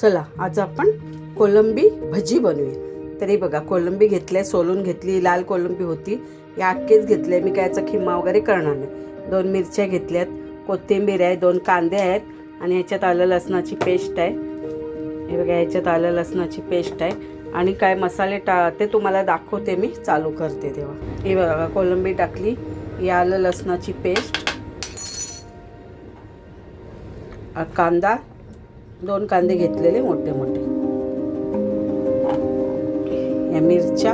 चला आज आपण कोलंबी भजी बनवूया. तरी बघा कोलंबी घेतल्या सोलून घेतली लाल कोलंबी होती. या अख्खीच घेतले मी काय याचा खिम्मा वगैरे करणार नाही. दोन मिरच्या घेतल्यात कोथिंबीर आहे दोन कांदे आहेत आणि ह्याच्यात आलं लसणाची पेस्ट आहे. हे बघा ह्याच्यात आलं लसणाची पेस्ट आहे. आणि काय मसाले टा ते तुम्हाला दाखवते मी चालू करते तेव्हा. हे बघा कोलंबी टाकली या आलं लसणाची पेस्ट. कांदा दोन कांदे घेतलेले मोठे मोठे या मिरच्या.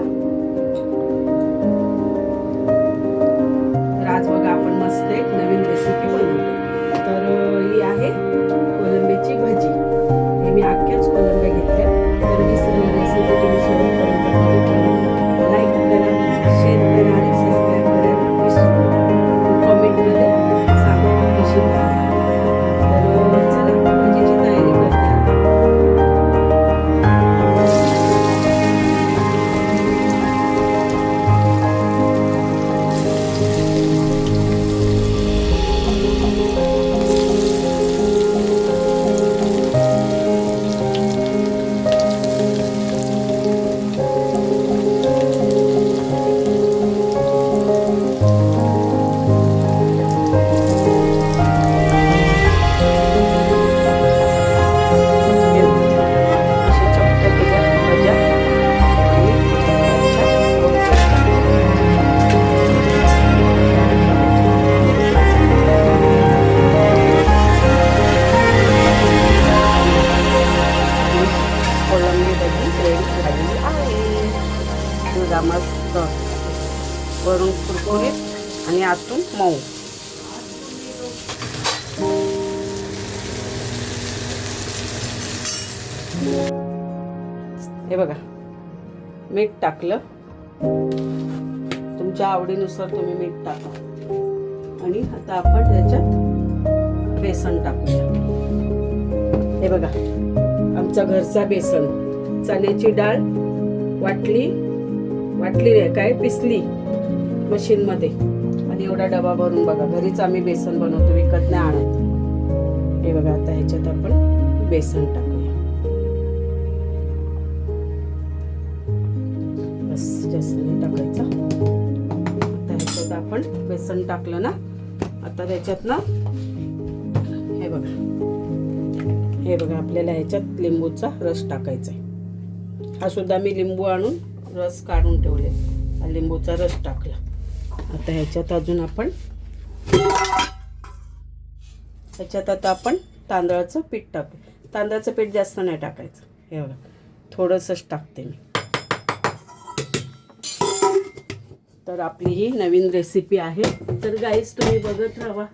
कुरकुरीत आणि आतून मऊ. हे बघा मीठ टाकलं. तुमच्या आवडीनुसार तुम्ही मीठ टाका. आणि आता आपण त्याच्यात बेसन टाकूया. हे बघा आमचा घरचा बेसन. चण्याची डाळ वाटली वाटली नाही काय? पिसली. मशीनमध्ये. आणि एवढा डबा भरून बघा घरीच आम्ही बेसन बनवतो विकत नाही आणत. हे बघा आता ह्याच्यात आपण बेसन टाकूया. बस जास्त नाही टाकायचं. आता ह्याच्यात आपण बेसन टाकलं ना आता त्याच्यात ना हे बघा. हे बघा आपल्याला ह्याच्यात लिंबूचा रस टाकायचा आहे हा सुद्धा मी लिंबू आणून रस काढून ठेवले लिंबूचा रस टाकला. आता ह्याच्यात अजून आपण ह्याच्यात आता आपण तांदळाचं पीठ टाकू. तांदळाचं पीठ जास्त नाही टाकायचं. हे बघा थोडंसंच टाकते मी. तर आपली ही नवीन रेसिपी आहे. तर गाईस तुम्ही बघत राहा.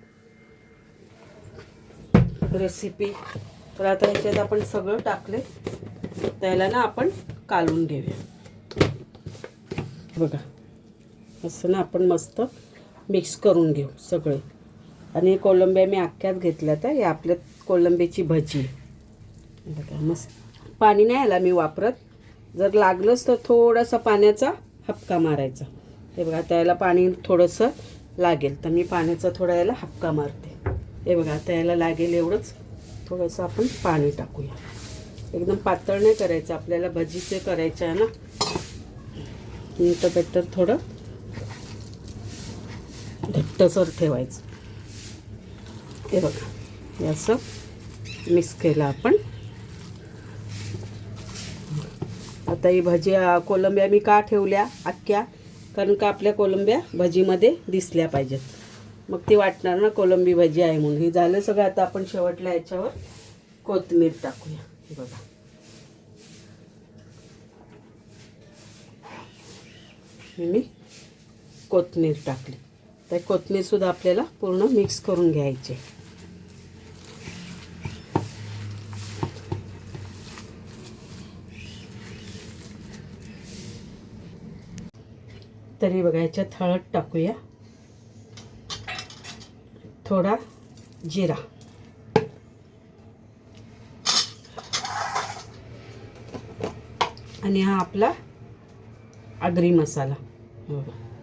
रेसिपी तर आता ह्याच्यात आपण सगळं टाकले. त्याला ना आपण कालून घेऊया. बघा. असं ना आपण मस्त मिक्स करून घेऊ सगळे. आणि कोलंब्या मी अख्ख्यात घेतल्या तर हे आपल्या कोलंब्याची भजी. बघा मस्त. पाणी नाही याला मी वापरत. जर लागलंच तर थोडासा पाण्याचा हपका मारायचा. हे बघा त्याला पाणी थोडंसं लागेल तर मी पाण्याचा थोडा याला हपका मारते. हे बघा आता याला लागेल एवढंच. थोडंसं आपण पाणी टाकूया. एकदम पातळ नाही करायचं आपल्याला भजीचे करायचे आहे ना. मी तर बेटर थोडं घट्टसर ठेवायचं. हे बघा याचं मिक्स केलं आपण. आता ही भजी कोलंब्या मी का ठेवल्या? अख्ख्या. कारण का आपल्या कोलंब्या भजीमध्ये दिसल्या पाहिजेत. मग ती वाटणार ना कोलंबी भजी आहे म्हणून. हे झालं सगळं. आता आपण शेवटला याच्यावर कोथिंबीर टाकूया. हे बघा. मी कोथिंबीर टाकली. तर कोथमीरसुद्धा आपल्याला पूर्ण मिक्स करून घ्यायची. तरी बघा याच्यात हळद टाकूया. थोडा जिरा. आणि हा आपला आगरी मसाला. बघा.